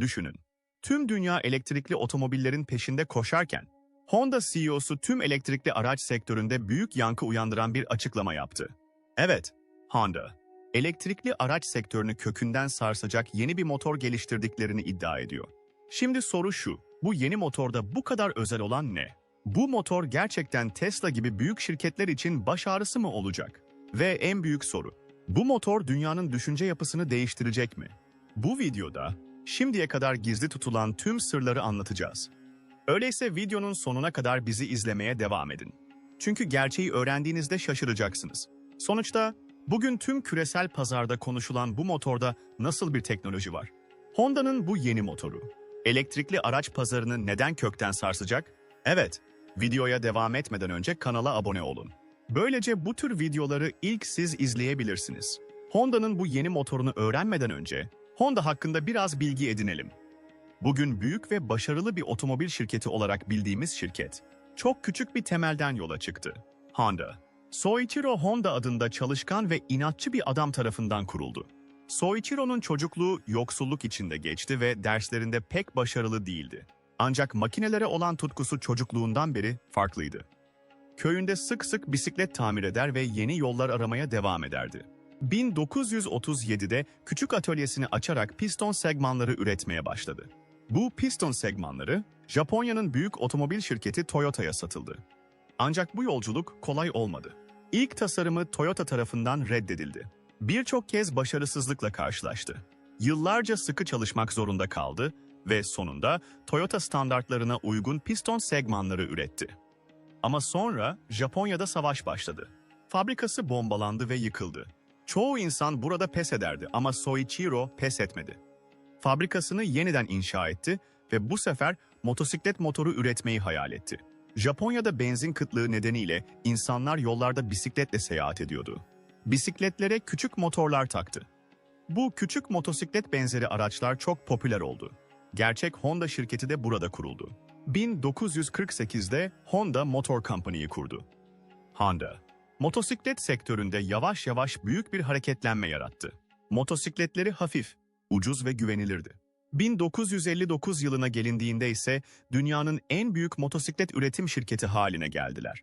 Düşünün. Tüm dünya elektrikli otomobillerin peşinde koşarken, Honda CEO'su tüm elektrikli araç sektöründe büyük yankı uyandıran bir açıklama yaptı. Evet, Honda, elektrikli araç sektörünü kökünden sarsacak yeni bir motor geliştirdiklerini iddia ediyor. Şimdi soru şu, bu yeni motorda bu kadar özel olan ne? Bu motor gerçekten Tesla gibi büyük şirketler için baş ağrısı mı olacak? Ve en büyük soru, bu motor dünyanın düşünce yapısını değiştirecek mi? Bu videoda şimdiye kadar gizli tutulan tüm sırları anlatacağız. Öyleyse videonun sonuna kadar bizi izlemeye devam edin. Çünkü gerçeği öğrendiğinizde şaşıracaksınız. Sonuçta bugün tüm küresel pazarda konuşulan bu motorda nasıl bir teknoloji var? Honda'nın bu yeni motoru, elektrikli araç pazarını neden kökten sarsacak? Evet, videoya devam etmeden önce kanala abone olun. Böylece bu tür videoları ilk siz izleyebilirsiniz. Honda'nın bu yeni motorunu öğrenmeden önce Honda hakkında biraz bilgi edinelim. Bugün büyük ve başarılı bir otomobil şirketi olarak bildiğimiz şirket, çok küçük bir temelden yola çıktı. Honda. Soichiro Honda adında çalışkan ve inatçı bir adam tarafından kuruldu. Soichiro'nun çocukluğu yoksulluk içinde geçti ve derslerinde pek başarılı değildi. Ancak makinelere olan tutkusu çocukluğundan beri farklıydı. Köyünde sık sık bisiklet tamir eder ve yeni yollar aramaya devam ederdi. 1937'de küçük atölyesini açarak piston segmanları üretmeye başladı. Bu piston segmanları Japonya'nın büyük otomobil şirketi Toyota'ya satıldı. Ancak bu yolculuk kolay olmadı. İlk tasarımı Toyota tarafından reddedildi. Birçok kez başarısızlıkla karşılaştı. Yıllarca sıkı çalışmak zorunda kaldı ve sonunda Toyota standartlarına uygun piston segmanları üretti. Ama sonra Japonya'da savaş başladı. Fabrikası bombalandı ve yıkıldı. Çoğu insan burada pes ederdi ama Soichiro pes etmedi. Fabrikasını yeniden inşa etti ve bu sefer motosiklet motoru üretmeyi hayal etti. Japonya'da benzin kıtlığı nedeniyle insanlar yollarda bisikletle seyahat ediyordu. Bisikletlere küçük motorlar taktı. Bu küçük motosiklet benzeri araçlar çok popüler oldu. Gerçek Honda şirketi de burada kuruldu. 1948'de Honda Motor Company'yi kurdu. Honda, motosiklet sektöründe yavaş yavaş büyük bir hareketlenme yarattı. Motosikletleri hafif, ucuz ve güvenilirdi. 1959 yılına gelindiğinde ise dünyanın en büyük motosiklet üretim şirketi haline geldiler.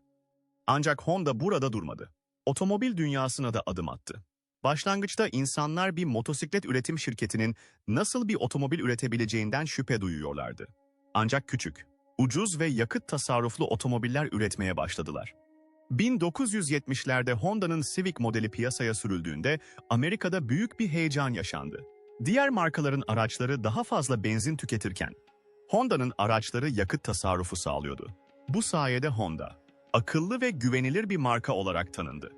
Ancak Honda burada durmadı. Otomobil dünyasına da adım attı. Başlangıçta insanlar bir motosiklet üretim şirketinin nasıl bir otomobil üretebileceğinden şüphe duyuyorlardı. Ancak küçük, ucuz ve yakıt tasarruflu otomobiller üretmeye başladılar. 1970'lerde Honda'nın Civic modeli piyasaya sürüldüğünde Amerika'da büyük bir heyecan yaşandı. Diğer markaların araçları daha fazla benzin tüketirken, Honda'nın araçları yakıt tasarrufu sağlıyordu. Bu sayede Honda, akıllı ve güvenilir bir marka olarak tanındı.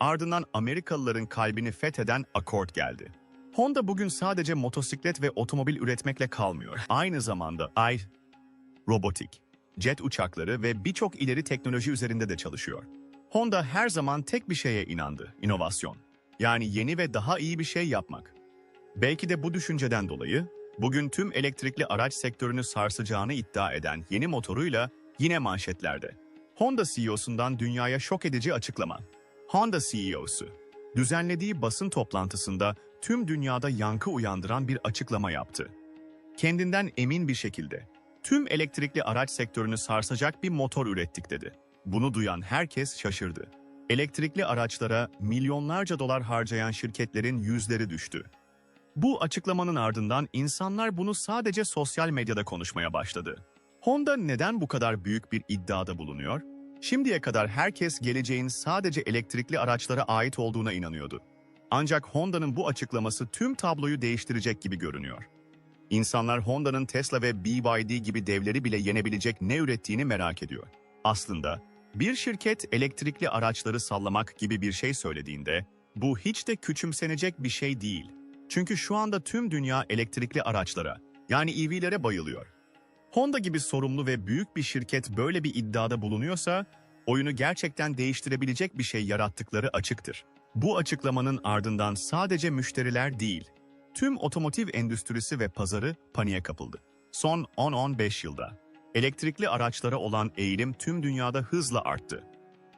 Ardından Amerikalıların kalbini fetheden Accord geldi. Honda bugün sadece motosiklet ve otomobil üretmekle kalmıyor. Aynı zamanda ay, robotik, jet uçakları ve birçok ileri teknoloji üzerinde de çalışıyor. Honda her zaman tek bir şeye inandı, inovasyon. Yani yeni ve daha iyi bir şey yapmak. Belki de bu düşünceden dolayı bugün tüm elektrikli araç sektörünü sarsacağını iddia eden yeni motoruyla yine manşetlerde. Honda CEO'sundan dünyaya şok edici açıklama. Honda CEO'su, düzenlediği basın toplantısında tüm dünyada yankı uyandıran bir açıklama yaptı. Kendinden emin bir şekilde, tüm elektrikli araç sektörünü sarsacak bir motor ürettik dedi. Bunu duyan herkes şaşırdı. Elektrikli araçlara milyonlarca dolar harcayan şirketlerin yüzleri düştü. Bu açıklamanın ardından insanlar bunu sadece sosyal medyada konuşmaya başladı. Honda neden bu kadar büyük bir iddiada bulunuyor? Şimdiye kadar herkes geleceğin sadece elektrikli araçlara ait olduğuna inanıyordu. Ancak Honda'nın bu açıklaması tüm tabloyu değiştirecek gibi görünüyor. İnsanlar Honda'nın Tesla ve BYD gibi devleri bile yenebilecek ne ürettiğini merak ediyor. Aslında bir şirket elektrikli araçları sallamak gibi bir şey söylediğinde bu hiç de küçümsenecek bir şey değil. Çünkü şu anda tüm dünya elektrikli araçlara, yani EV'lere bayılıyor. Honda gibi sorumlu ve büyük bir şirket böyle bir iddiada bulunuyorsa, oyunu gerçekten değiştirebilecek bir şey yarattıkları açıktır. Bu açıklamanın ardından sadece müşteriler değil, tüm otomotiv endüstrisi ve pazarı paniğe kapıldı. Son 10-15 yılda elektrikli araçlara olan eğilim tüm dünyada hızla arttı.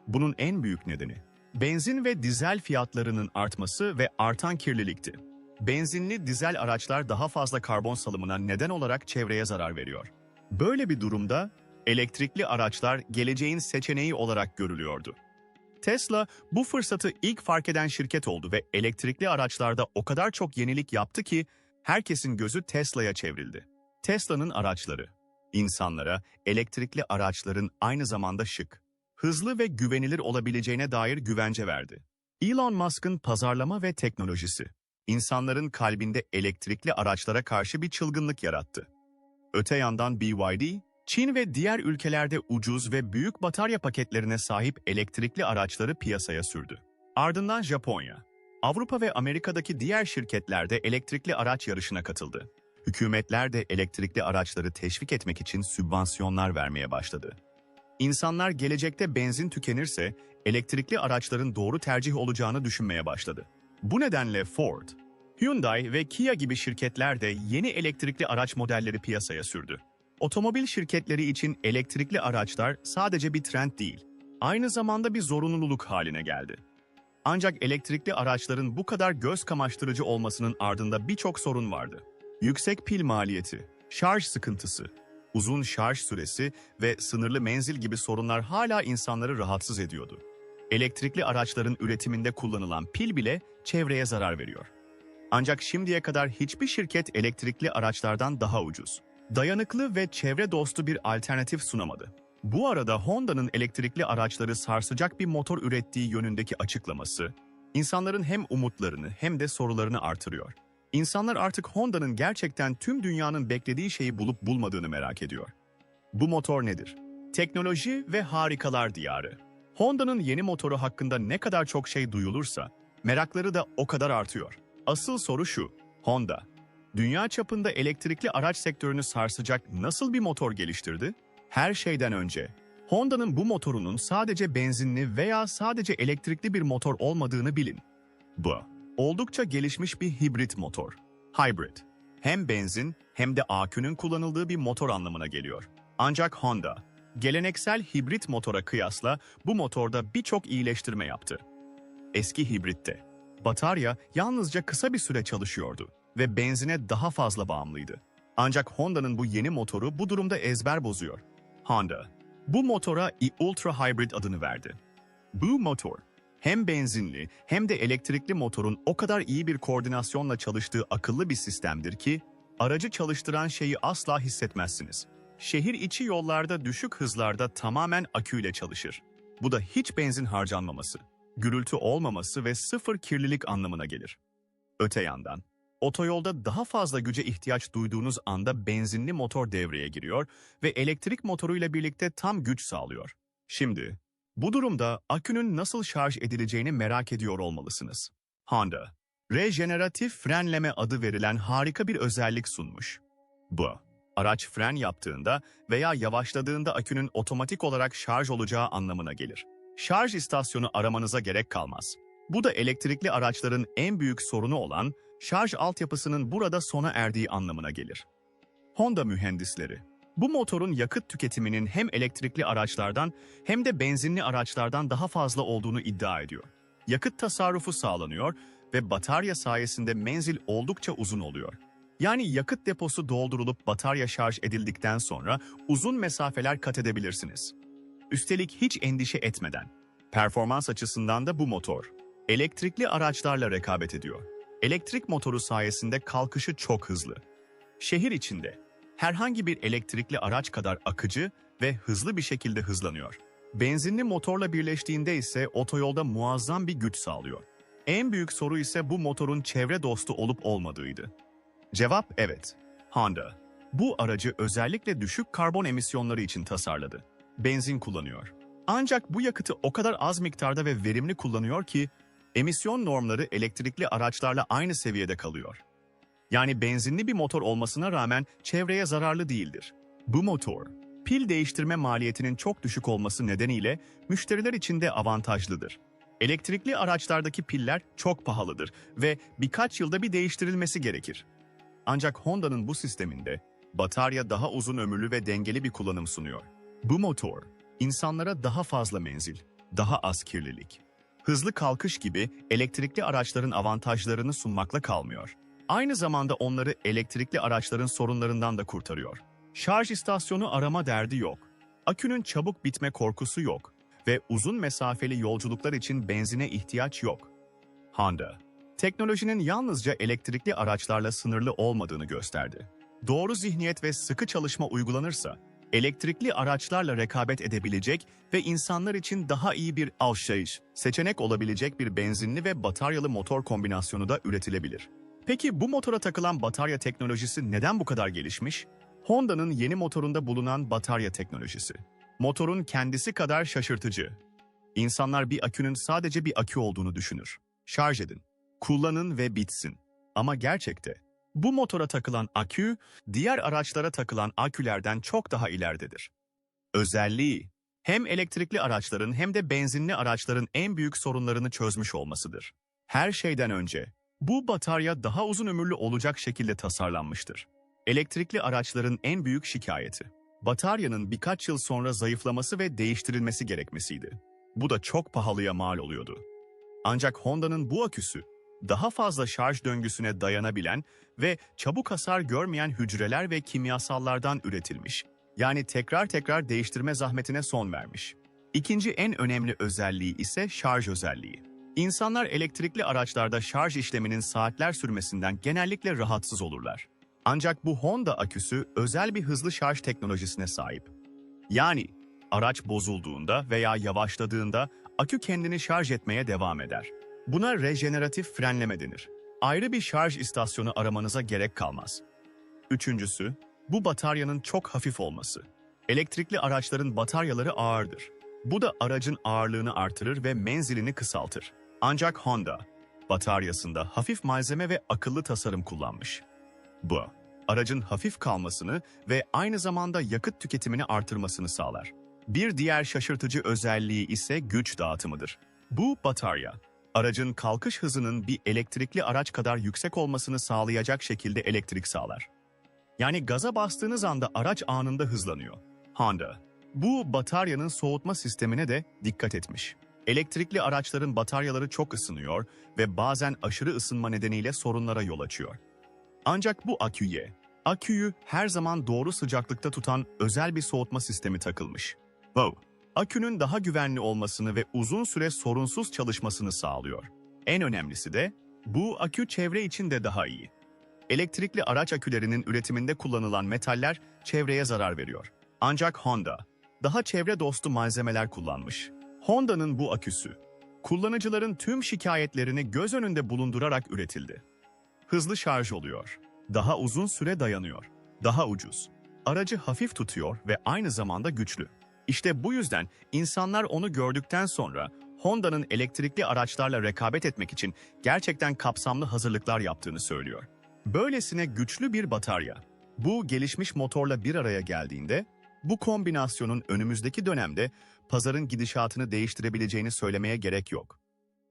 Bunun en büyük nedeni benzin ve dizel fiyatlarının artması ve artan kirlilikti. benzinli dizel araçlar daha fazla karbon salımına neden olarak çevreye zarar veriyor. Böyle bir durumda elektrikli araçlar geleceğin seçeneği olarak görülüyordu. Tesla bu fırsatı ilk fark eden şirket oldu ve elektrikli araçlarda o kadar çok yenilik yaptı ki herkesin gözü Tesla'ya çevrildi. Tesla'nın araçları, insanlara elektrikli araçların aynı zamanda şık, hızlı ve güvenilir olabileceğine dair güvence verdi. Elon Musk'ın pazarlama ve teknolojisi, insanların kalbinde elektrikli araçlara karşı bir çılgınlık yarattı. Öte yandan BYD, Çin ve diğer ülkelerde ucuz ve büyük batarya paketlerine sahip elektrikli araçları piyasaya sürdü. Ardından Japonya, Avrupa ve Amerika'daki diğer şirketler de elektrikli araç yarışına katıldı. Hükümetler de elektrikli araçları teşvik etmek için sübvansiyonlar vermeye başladı. İnsanlar gelecekte benzin tükenirse elektrikli araçların doğru tercih olacağını düşünmeye başladı. Bu nedenle Ford, Hyundai ve Kia gibi şirketler de yeni elektrikli araç modelleri piyasaya sürdü. Otomobil şirketleri için elektrikli araçlar sadece bir trend değil, aynı zamanda bir zorunluluk haline geldi. Ancak elektrikli araçların bu kadar göz kamaştırıcı olmasının ardında birçok sorun vardı. Yüksek pil maliyeti, şarj sıkıntısı, uzun şarj süresi ve sınırlı menzil gibi sorunlar hala insanları rahatsız ediyordu. Elektrikli araçların üretiminde kullanılan pil bile çevreye zarar veriyor. Ancak şimdiye kadar hiçbir şirket elektrikli araçlardan daha ucuz, dayanıklı ve çevre dostu bir alternatif sunamadı. Bu arada Honda'nın elektrikli araçları sarsacak bir motor ürettiği yönündeki açıklaması, insanların hem umutlarını hem de sorularını artırıyor. İnsanlar artık Honda'nın gerçekten tüm dünyanın beklediği şeyi bulup bulmadığını merak ediyor. Bu motor nedir? Teknoloji ve harikalar diyarı. Honda'nın yeni motoru hakkında ne kadar çok şey duyulursa, merakları da o kadar artıyor. Asıl soru şu, Honda, dünya çapında elektrikli araç sektörünü sarsacak nasıl bir motor geliştirdi? Her şeyden önce, Honda'nın bu motorunun sadece benzinli veya sadece elektrikli bir motor olmadığını bilin. Bu, oldukça gelişmiş bir hibrit motor. Hybrid. Hem benzin hem de akünün kullanıldığı bir motor anlamına geliyor. Ancak Honda, geleneksel hibrit motora kıyasla bu motorda birçok iyileştirme yaptı. Eski hibritte, batarya yalnızca kısa bir süre çalışıyordu ve benzine daha fazla bağımlıydı. Ancak Honda'nın bu yeni motoru bu durumda ezber bozuyor. Honda, bu motora e-Ultra Hybrid adını verdi. Bu motor, hem benzinli hem de elektrikli motorun o kadar iyi bir koordinasyonla çalıştığı akıllı bir sistemdir ki, aracı çalıştıran şeyi asla hissetmezsiniz. Şehir içi yollarda düşük hızlarda tamamen aküyle çalışır. Bu da hiç benzin harcanmaması, gürültü olmaması ve sıfır kirlilik anlamına gelir. Öte yandan, otoyolda daha fazla güce ihtiyaç duyduğunuz anda benzinli motor devreye giriyor ve elektrik motoruyla birlikte tam güç sağlıyor. Şimdi, bu durumda akünün nasıl şarj edileceğini merak ediyor olmalısınız. Honda, rejeneratif frenleme adı verilen harika bir özellik sunmuş. Bu, araç fren yaptığında veya yavaşladığında akünün otomatik olarak şarj olacağı anlamına gelir. Şarj istasyonu aramanıza gerek kalmaz. Bu da elektrikli araçların en büyük sorunu olan şarj altyapısının burada sona erdiği anlamına gelir. Honda mühendisleri, bu motorun yakıt tüketiminin hem elektrikli araçlardan hem de benzinli araçlardan daha fazla olduğunu iddia ediyor. Yakıt tasarrufu sağlanıyor ve batarya sayesinde menzil oldukça uzun oluyor. Yani yakıt deposu doldurulup batarya şarj edildikten sonra uzun mesafeler kat edebilirsiniz. Üstelik hiç endişe etmeden. Performans açısından da bu motor, elektrikli araçlarla rekabet ediyor. Elektrik motoru sayesinde kalkışı çok hızlı. Şehir içinde herhangi bir elektrikli araç kadar akıcı ve hızlı bir şekilde hızlanıyor. Benzinli motorla birleştiğinde ise otoyolda muazzam bir güç sağlıyor. En büyük soru ise bu motorun çevre dostu olup olmadığıydı. Cevap evet. Honda, bu aracı özellikle düşük karbon emisyonları için tasarladı. Benzin kullanıyor. Ancak bu yakıtı o kadar az miktarda ve verimli kullanıyor ki emisyon normları elektrikli araçlarla aynı seviyede kalıyor. Yani benzinli bir motor olmasına rağmen çevreye zararlı değildir. Bu motor, pil değiştirme maliyetinin çok düşük olması nedeniyle müşteriler için de avantajlıdır. Elektrikli araçlardaki piller çok pahalıdır ve birkaç yılda bir değiştirilmesi gerekir. Ancak Honda'nın bu sisteminde batarya daha uzun ömürlü ve dengeli bir kullanım sunuyor. Bu motor, insanlara daha fazla menzil, daha az kirlilik, hızlı kalkış gibi elektrikli araçların avantajlarını sunmakla kalmıyor. aynı zamanda onları elektrikli araçların sorunlarından da kurtarıyor. Şarj istasyonu arama derdi yok. Akünün çabuk bitme korkusu yok ve uzun mesafeli yolculuklar için benzine ihtiyaç yok. Honda, teknolojinin yalnızca elektrikli araçlarla sınırlı olmadığını gösterdi. Doğru zihniyet ve sıkı çalışma uygulanırsa, elektrikli araçlarla rekabet edebilecek ve insanlar için daha iyi bir alışveriş, seçenek olabilecek bir benzinli ve bataryalı motor kombinasyonu da üretilebilir. Peki bu motora takılan batarya teknolojisi neden bu kadar gelişmiş? Honda'nın yeni motorunda bulunan batarya teknolojisi. Motorun kendisi kadar şaşırtıcı. İnsanlar bir akünün sadece bir akü olduğunu düşünür. Şarj edin, kullanın ve bitsin. Ama gerçekte bu motora takılan akü, diğer araçlara takılan akülerden çok daha ileridedir. Özelliği, hem elektrikli araçların hem de benzinli araçların en büyük sorunlarını çözmüş olmasıdır. Her şeyden önce, bu batarya daha uzun ömürlü olacak şekilde tasarlanmıştır. Elektrikli araçların en büyük şikayeti, bataryanın birkaç yıl sonra zayıflaması ve değiştirilmesi gerekmesiydi. Bu da çok pahalıya mal oluyordu. Ancak Honda'nın bu aküsü, daha fazla şarj döngüsüne dayanabilen ve çabuk hasar görmeyen hücreler ve kimyasallardan üretilmiş. Yani tekrar tekrar değiştirme zahmetine son vermiş. İkinci en önemli özelliği ise şarj özelliği. İnsanlar elektrikli araçlarda şarj işleminin saatler sürmesinden genellikle rahatsız olurlar. Ancak bu Honda aküsü özel bir hızlı şarj teknolojisine sahip. Yani araç bozulduğunda veya yavaşladığında akü kendini şarj etmeye devam eder. Buna rejeneratif frenleme denir. Ayrı bir şarj istasyonu aramanıza gerek kalmaz. Üçüncüsü, bu bataryanın çok hafif olması. Elektrikli araçların bataryaları ağırdır. Bu da aracın ağırlığını artırır ve menzilini kısaltır. Ancak Honda, bataryasında hafif malzeme ve akıllı tasarım kullanmış. Bu, aracın hafif kalmasını ve aynı zamanda yakıt tüketimini artırmasını sağlar. Bir diğer şaşırtıcı özelliği ise güç dağıtımıdır. Bu batarya, aracın kalkış hızının bir elektrikli araç kadar yüksek olmasını sağlayacak şekilde elektrik sağlar. Yani gaza bastığınız anda araç anında hızlanıyor. Honda, bu bataryanın soğutma sistemine de dikkat etmiş. Elektrikli araçların bataryaları çok ısınıyor ve bazen aşırı ısınma nedeniyle sorunlara yol açıyor. Ancak bu aküye, aküyü her zaman doğru sıcaklıkta tutan özel bir soğutma sistemi takılmış. Wow! Akünün daha güvenli olmasını ve uzun süre sorunsuz çalışmasını sağlıyor. En önemlisi de bu akü çevre için de daha iyi. Elektrikli araç akülerinin üretiminde kullanılan metaller çevreye zarar veriyor. Ancak Honda daha çevre dostu malzemeler kullanmış. Honda'nın bu aküsü, kullanıcıların tüm şikayetlerini göz önünde bulundurarak üretildi. Hızlı şarj oluyor, daha uzun süre dayanıyor, daha ucuz. Aracı hafif tutuyor ve aynı zamanda güçlü. İşte bu yüzden insanlar onu gördükten sonra Honda'nın elektrikli araçlarla rekabet etmek için gerçekten kapsamlı hazırlıklar yaptığını söylüyor. Böylesine güçlü bir batarya, bu gelişmiş motorla bir araya geldiğinde, bu kombinasyonun önümüzdeki dönemde pazarın gidişatını değiştirebileceğini söylemeye gerek yok.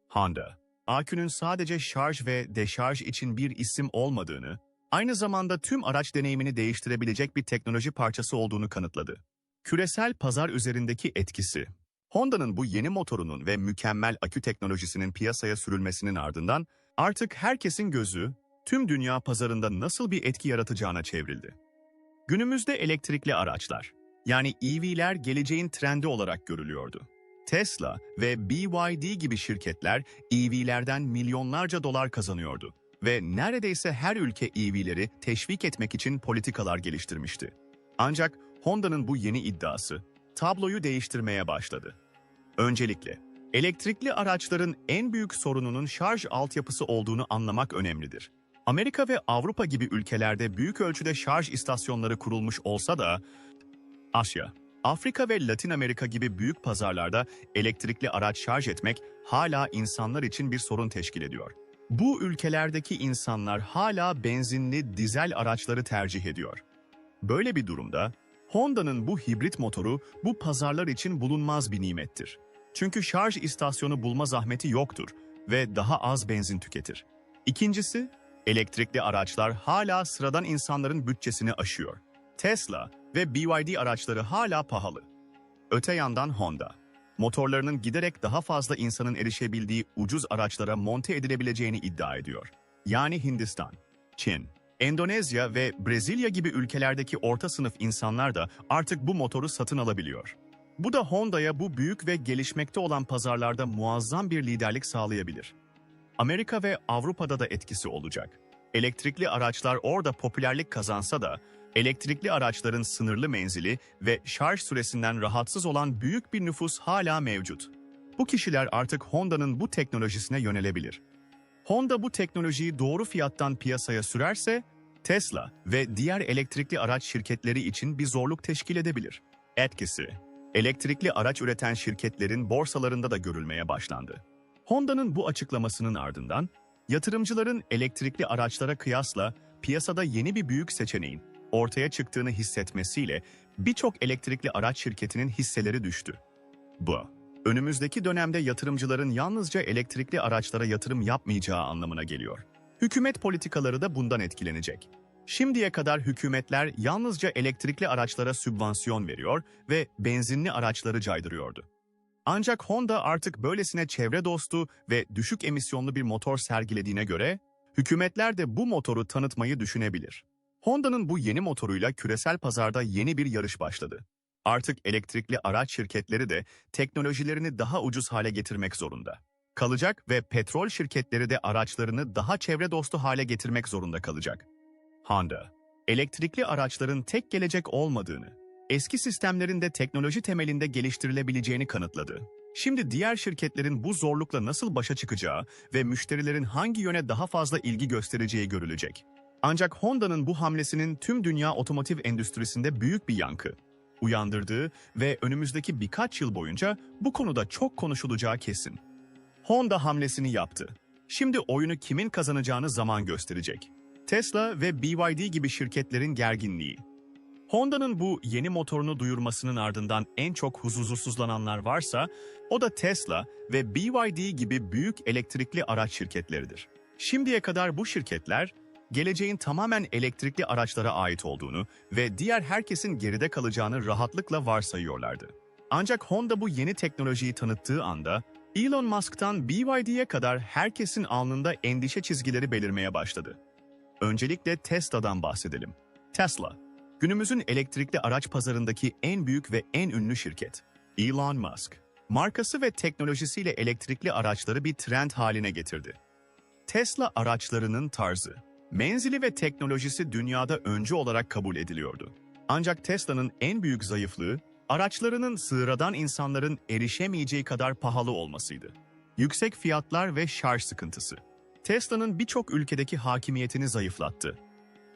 Honda, akünün sadece şarj ve deşarj için bir isim olmadığını, aynı zamanda tüm araç deneyimini değiştirebilecek bir teknoloji parçası olduğunu kanıtladı. Küresel pazar üzerindeki etkisi Honda'nın bu yeni motorunun ve mükemmel akü teknolojisinin piyasaya sürülmesinin ardından artık herkesin gözü tüm dünya pazarında nasıl bir etki yaratacağına çevrildi. Günümüzde elektrikli araçlar, yani EV'ler geleceğin trendi olarak görülüyordu. Tesla ve BYD gibi şirketler EV'lerden milyonlarca dolar kazanıyordu ve neredeyse her ülke EV'leri teşvik etmek için politikalar geliştirmişti. Ancak Honda'nın bu yeni iddiası tabloyu değiştirmeye başladı. Öncelikle, elektrikli araçların en büyük sorununun şarj altyapısı olduğunu anlamak önemlidir. Amerika ve Avrupa gibi ülkelerde büyük ölçüde şarj istasyonları kurulmuş olsa da, Asya, Afrika ve Latin Amerika gibi büyük pazarlarda elektrikli araç şarj etmek hala insanlar için bir sorun teşkil ediyor. Bu ülkelerdeki insanlar hala benzinli dizel araçları tercih ediyor. Böyle bir durumda Honda'nın bu hibrit motoru bu pazarlar için bulunmaz bir nimettir. Çünkü şarj istasyonu bulma zahmeti yoktur ve daha az benzin tüketir. İkincisi, elektrikli araçlar hala sıradan insanların bütçesini aşıyor. Tesla ve BYD araçları hala pahalı. Öte yandan Honda, motorlarının giderek daha fazla insanın erişebildiği ucuz araçlara monte edilebileceğini iddia ediyor. Yani Hindistan, Çin, Endonezya ve Brezilya gibi ülkelerdeki orta sınıf insanlar da artık bu motoru satın alabiliyor. Bu da Honda'ya bu büyük ve gelişmekte olan pazarlarda muazzam bir liderlik sağlayabilir. Amerika ve Avrupa'da da etkisi olacak. Elektrikli araçlar orada popülerlik kazansa da, elektrikli araçların sınırlı menzili ve şarj süresinden rahatsız olan büyük bir nüfus hala mevcut. Bu kişiler artık Honda'nın bu teknolojisine yönelebilir. Honda bu teknolojiyi doğru fiyattan piyasaya sürerse, Tesla ve diğer elektrikli araç şirketleri için bir zorluk teşkil edebilir. Etkisi, elektrikli araç üreten şirketlerin borsalarında da görülmeye başlandı. Honda'nın bu açıklamasının ardından, yatırımcıların elektrikli araçlara kıyasla piyasada yeni bir büyük seçeneğin ortaya çıktığını hissetmesiyle birçok elektrikli araç şirketinin hisseleri düştü. Bu, önümüzdeki dönemde yatırımcıların yalnızca elektrikli araçlara yatırım yapmayacağı anlamına geliyor. Hükümet politikaları da bundan etkilenecek. Şimdiye kadar hükümetler yalnızca elektrikli araçlara sübvansiyon veriyor ve benzinli araçları caydırıyordu. Ancak Honda artık böylesine çevre dostu ve düşük emisyonlu bir motor sergilediğine göre, hükümetler de bu motoru tanıtmayı düşünebilir. Honda'nın bu yeni motoruyla küresel pazarda yeni bir yarış başladı. Artık elektrikli araç şirketleri de teknolojilerini daha ucuz hale getirmek zorunda. Kalacak ve petrol şirketleri de araçlarını daha çevre dostu hale getirmek zorunda kalacak. Honda, elektrikli araçların tek gelecek olmadığını, eski sistemlerin de teknoloji temelinde geliştirilebileceğini kanıtladı. Şimdi diğer şirketlerin bu zorlukla nasıl başa çıkacağı ve müşterilerin hangi yöne daha fazla ilgi göstereceği görülecek. Ancak Honda'nın bu hamlesinin tüm dünya otomotiv endüstrisinde büyük bir yankı uyandırdığı ve önümüzdeki birkaç yıl boyunca bu konuda çok konuşulacağı kesin. Honda hamlesini yaptı. Şimdi oyunu kimin kazanacağını zaman gösterecek. Tesla ve BYD gibi şirketlerin gerginliği. Honda'nın bu yeni motorunu duyurmasının ardından en çok huzursuzlananlar varsa, o da Tesla ve BYD gibi büyük elektrikli araç şirketleridir. Şimdiye kadar bu şirketler, geleceğin tamamen elektrikli araçlara ait olduğunu ve diğer herkesin geride kalacağını rahatlıkla varsayıyorlardı. Ancak Honda bu yeni teknolojiyi tanıttığı anda, Elon Musk'tan BYD'ye kadar herkesin alnında endişe çizgileri belirmeye başladı. Öncelikle Tesla'dan bahsedelim. Tesla, günümüzün elektrikli araç pazarındaki en büyük ve en ünlü şirket. Elon Musk, markası ve teknolojisiyle elektrikli araçları bir trend haline getirdi. Tesla araçlarının tarzı, menzili ve teknolojisi dünyada öncü olarak kabul ediliyordu. Ancak Tesla'nın en büyük zayıflığı, araçlarının sıradan insanların erişemeyeceği kadar pahalı olmasıydı. Yüksek fiyatlar ve şarj sıkıntısı. Tesla'nın birçok ülkedeki hakimiyetini zayıflattı.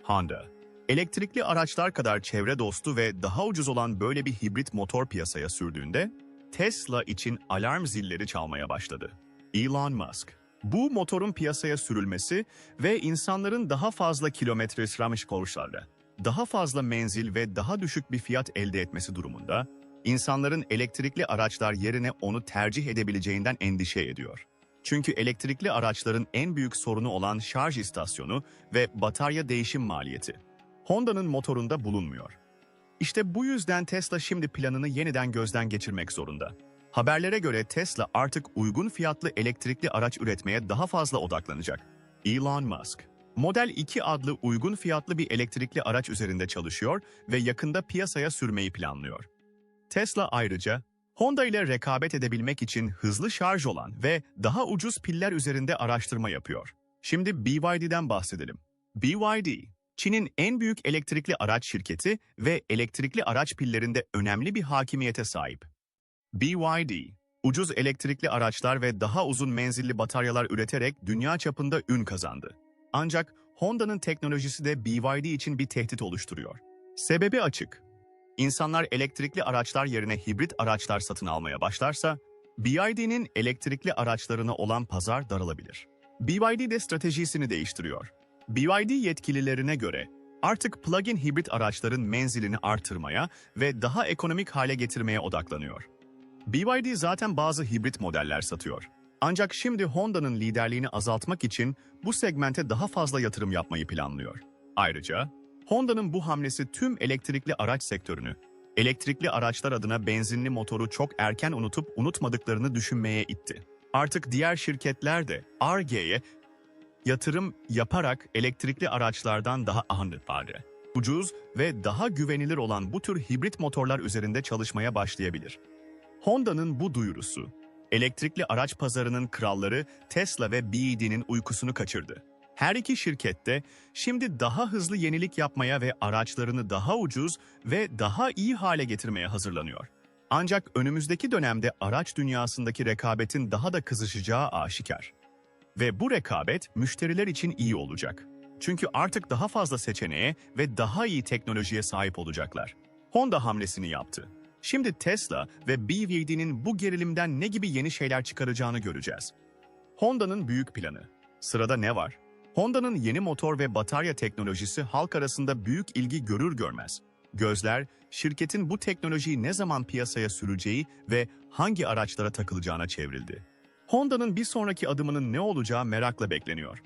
Honda, elektrikli araçlar kadar çevre dostu ve daha ucuz olan böyle bir hibrit motor piyasaya sürdüğünde, Tesla için alarm zilleri çalmaya başladı. Elon Musk, bu motorun piyasaya sürülmesi ve insanların daha fazla kilometre sürmüş koşullarda, daha fazla menzil ve daha düşük bir fiyat elde etmesi durumunda, insanların elektrikli araçlar yerine onu tercih edebileceğinden endişe ediyor. Çünkü elektrikli araçların en büyük sorunu olan şarj istasyonu ve batarya değişim maliyeti. Honda'nın motorunda bulunmuyor. İşte bu yüzden Tesla şimdi planını yeniden gözden geçirmek zorunda. Haberlere göre Tesla artık uygun fiyatlı elektrikli araç üretmeye daha fazla odaklanacak. Elon Musk, Model 2 adlı uygun fiyatlı bir elektrikli araç üzerinde çalışıyor ve yakında piyasaya sürmeyi planlıyor. Tesla ayrıca, Honda ile rekabet edebilmek için hızlı şarj olan ve daha ucuz piller üzerinde araştırma yapıyor. Şimdi BYD'den bahsedelim. BYD, Çin'in en büyük elektrikli araç şirketi ve elektrikli araç pillerinde önemli bir hakimiyete sahip. BYD, ucuz elektrikli araçlar ve daha uzun menzilli bataryalar üreterek dünya çapında ün kazandı. Ancak Honda'nın teknolojisi de BYD için bir tehdit oluşturuyor. Sebebi açık. İnsanlar elektrikli araçlar yerine hibrit araçlar satın almaya başlarsa, BYD'nin elektrikli araçlarına olan pazar daralabilir. BYD de stratejisini değiştiriyor. BYD yetkililerine göre artık plug-in hibrit araçların menzilini artırmaya ve daha ekonomik hale getirmeye odaklanıyor. BYD zaten bazı hibrit modeller satıyor. Ancak şimdi Honda'nın liderliğini azaltmak için bu segmente daha fazla yatırım yapmayı planlıyor. Ayrıca Honda'nın bu hamlesi tüm elektrikli araç sektörünü, elektrikli araçlar adına benzinli motoru çok erken unutup unutmadıklarını düşünmeye itti. Artık diğer şirketler de Ar-Ge'ye yatırım yaparak elektrikli araçlardan daha anlıkları, ucuz ve daha güvenilir olan bu tür hibrit motorlar üzerinde çalışmaya başlayabilir. Honda'nın bu duyurusu, elektrikli araç pazarının kralları Tesla ve BYD'nin uykusunu kaçırdı. Her iki şirket de şimdi daha hızlı yenilik yapmaya ve araçlarını daha ucuz ve daha iyi hale getirmeye hazırlanıyor. Ancak önümüzdeki dönemde araç dünyasındaki rekabetin daha da kızışacağı aşikar. Ve bu rekabet müşteriler için iyi olacak. Çünkü artık daha fazla seçeneğe ve daha iyi teknolojiye sahip olacaklar. Honda hamlesini yaptı. Şimdi Tesla ve BYD'nin bu gerilimden ne gibi yeni şeyler çıkaracağını göreceğiz. Honda'nın büyük planı. Sırada ne var? Honda'nın yeni motor ve batarya teknolojisi halk arasında büyük ilgi görür görmez. Gözler, şirketin bu teknolojiyi ne zaman piyasaya süreceği ve hangi araçlara takılacağına çevrildi. Honda'nın bir sonraki adımının ne olacağı merakla bekleniyor.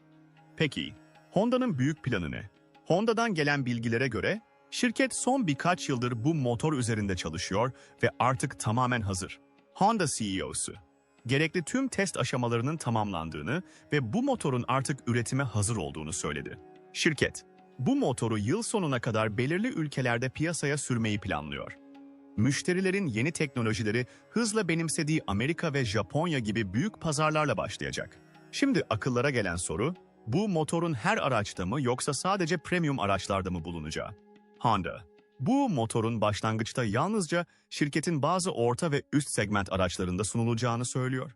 Peki, Honda'nın büyük planı ne? Honda'dan gelen bilgilere göre, şirket son birkaç yıldır bu motor üzerinde çalışıyor ve artık tamamen hazır. Honda CEO'su, gerekli tüm test aşamalarının tamamlandığını ve bu motorun artık üretime hazır olduğunu söyledi. Şirket, bu motoru yıl sonuna kadar belirli ülkelerde piyasaya sürmeyi planlıyor. Müşterilerin yeni teknolojileri hızla benimsediği Amerika ve Japonya gibi büyük pazarlarla başlayacak. Şimdi akıllara gelen soru, bu motorun her araçta mı yoksa sadece premium araçlarda mı bulunacağı? Honda, bu motorun başlangıçta yalnızca şirketin bazı orta ve üst segment araçlarında sunulacağını söylüyor.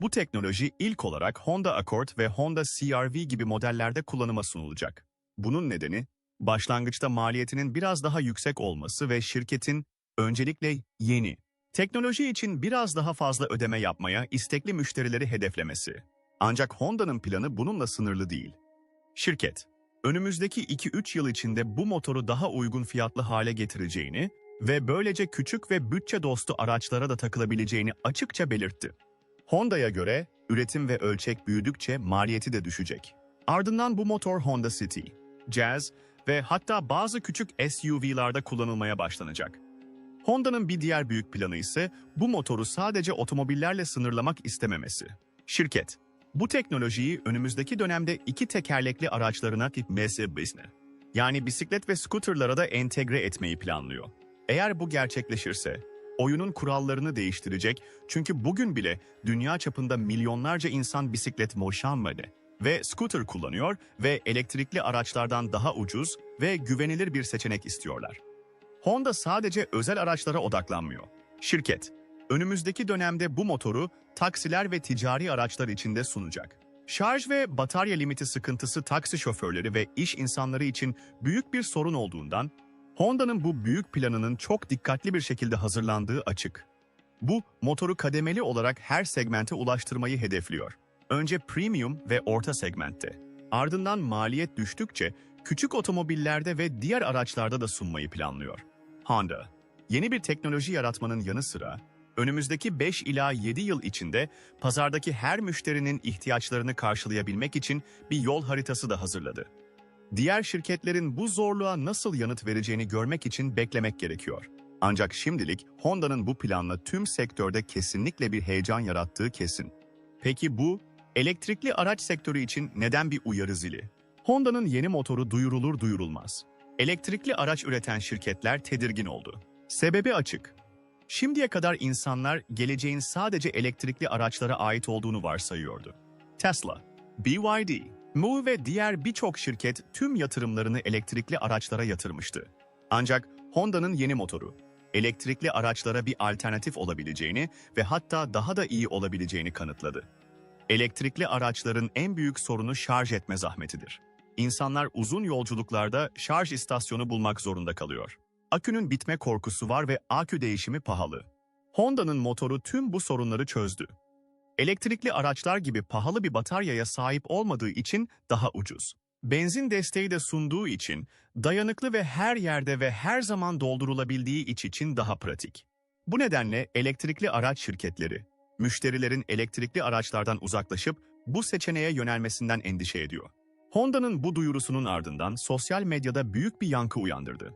Bu teknoloji ilk olarak Honda Accord ve Honda CR-V gibi modellerde kullanıma sunulacak. Bunun nedeni, başlangıçta maliyetinin biraz daha yüksek olması ve şirketin öncelikle yeni, teknoloji için biraz daha fazla ödeme yapmaya istekli müşterileri hedeflemesi. Ancak Honda'nın planı bununla sınırlı değil. Şirket, önümüzdeki 2-3 yıl içinde bu motoru daha uygun fiyatlı hale getireceğini ve böylece küçük ve bütçe dostu araçlara da takılabileceğini açıkça belirtti. Honda'ya göre üretim ve ölçek büyüdükçe maliyeti de düşecek. Ardından bu motor Honda City, Jazz ve hatta bazı küçük SUV'larda kullanılmaya başlanacak. Honda'nın bir diğer büyük planı ise bu motoru sadece otomobillerle sınırlamak istememesi. Şirket, bu teknolojiyi önümüzdeki dönemde iki tekerlekli araçlarına gitmesi business. Yani bisiklet ve scooterlara da entegre etmeyi planlıyor. Eğer bu gerçekleşirse, oyunun kurallarını değiştirecek çünkü bugün bile dünya çapında milyonlarca insan bisiklet moşanmadı ve scooter kullanıyor ve elektrikli araçlardan daha ucuz ve güvenilir bir seçenek istiyorlar. Honda sadece özel araçlara odaklanmıyor. Şirket, önümüzdeki dönemde bu motoru taksiler ve ticari araçlar içinde sunacak. Şarj ve batarya limiti sıkıntısı taksi şoförleri ve iş insanları için büyük bir sorun olduğundan, Honda'nın bu büyük planının çok dikkatli bir şekilde hazırlandığı açık. Bu, motoru kademeli olarak her segmente ulaştırmayı hedefliyor. Önce premium ve orta segmentte, ardından maliyet düştükçe küçük otomobillerde ve diğer araçlarda da sunmayı planlıyor. Honda, yeni bir teknoloji yaratmanın yanı sıra, önümüzdeki 5 ila 7 yıl içinde pazardaki her müşterinin ihtiyaçlarını karşılayabilmek için bir yol haritası da hazırladı. Diğer şirketlerin bu zorluğa nasıl yanıt vereceğini görmek için beklemek gerekiyor. Ancak şimdilik Honda'nın bu planla tüm sektörde kesinlikle bir heyecan yarattığı kesin. Peki bu, elektrikli araç sektörü için neden bir uyarı zili? Honda'nın yeni motoru duyurulur duyurulmaz. Elektrikli araç üreten şirketler tedirgin oldu. Sebebi açık. Şimdiye kadar insanlar geleceğin sadece elektrikli araçlara ait olduğunu varsayıyordu. Tesla, BYD, Mu ve diğer birçok şirket tüm yatırımlarını elektrikli araçlara yatırmıştı. Ancak Honda'nın yeni motoru, elektrikli araçlara bir alternatif olabileceğini ve hatta daha da iyi olabileceğini kanıtladı. Elektrikli araçların en büyük sorunu şarj etme zahmetidir. İnsanlar uzun yolculuklarda şarj istasyonu bulmak zorunda kalıyor. Akünün bitme korkusu var ve akü değişimi pahalı. Honda'nın motoru tüm bu sorunları çözdü. Elektrikli araçlar gibi pahalı bir bataryaya sahip olmadığı için daha ucuz. Benzin desteği de sunduğu için dayanıklı ve her yerde ve her zaman doldurulabildiği iç için daha pratik. Bu nedenle elektrikli araç şirketleri, müşterilerin elektrikli araçlardan uzaklaşıp bu seçeneğe yönelmesinden endişe ediyor. Honda'nın bu duyurusunun ardından sosyal medyada büyük bir yankı uyandırdı.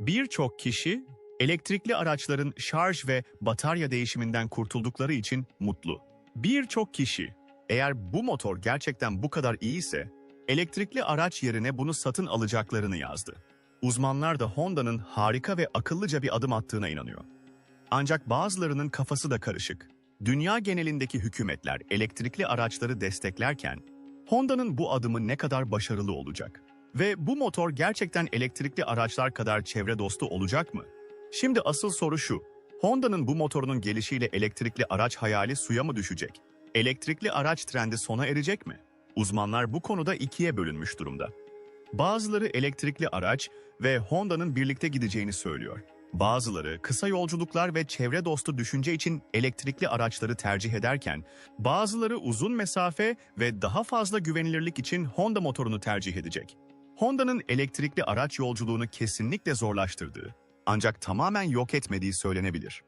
Birçok kişi elektrikli araçların şarj ve batarya değişiminden kurtuldukları için mutlu. Birçok kişi Eğer bu motor gerçekten bu kadar iyiyse, elektrikli araç yerine bunu satın alacaklarını yazdı. Uzmanlar da Honda'nın harika ve akıllıca bir adım attığına inanıyor. Ancak bazılarının kafası da karışık. Dünya genelindeki hükümetler elektrikli araçları desteklerken, Honda'nın bu adımı ne kadar başarılı olacak? Ve bu motor gerçekten elektrikli araçlar kadar çevre dostu olacak mı? Şimdi asıl soru şu. Honda'nın bu motorunun gelişiyle elektrikli araç hayali suya mı düşecek? Elektrikli araç trendi sona erecek mi? Uzmanlar bu konuda ikiye bölünmüş durumda. Bazıları elektrikli araç ve Honda'nın birlikte gideceğini söylüyor. Bazıları kısa yolculuklar ve çevre dostu düşünce için elektrikli araçları tercih ederken, bazıları uzun mesafe ve daha fazla güvenilirlik için Honda motorunu tercih edecek. Honda'nın elektrikli araç yolculuğunu kesinlikle zorlaştırdığı, ancak tamamen yok etmediği söylenebilir.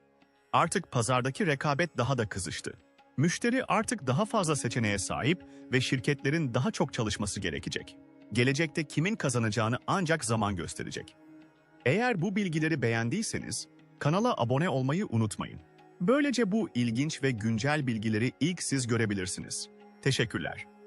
Artık pazardaki rekabet daha da kızıştı. Müşteri artık daha fazla seçeneğe sahip ve şirketlerin daha çok çalışması gerekecek. Gelecekte kimin kazanacağını ancak zaman gösterecek. Eğer bu bilgileri beğendiyseniz kanala abone olmayı unutmayın. Böylece bu ilginç ve güncel bilgileri ilk siz görebilirsiniz. Teşekkürler.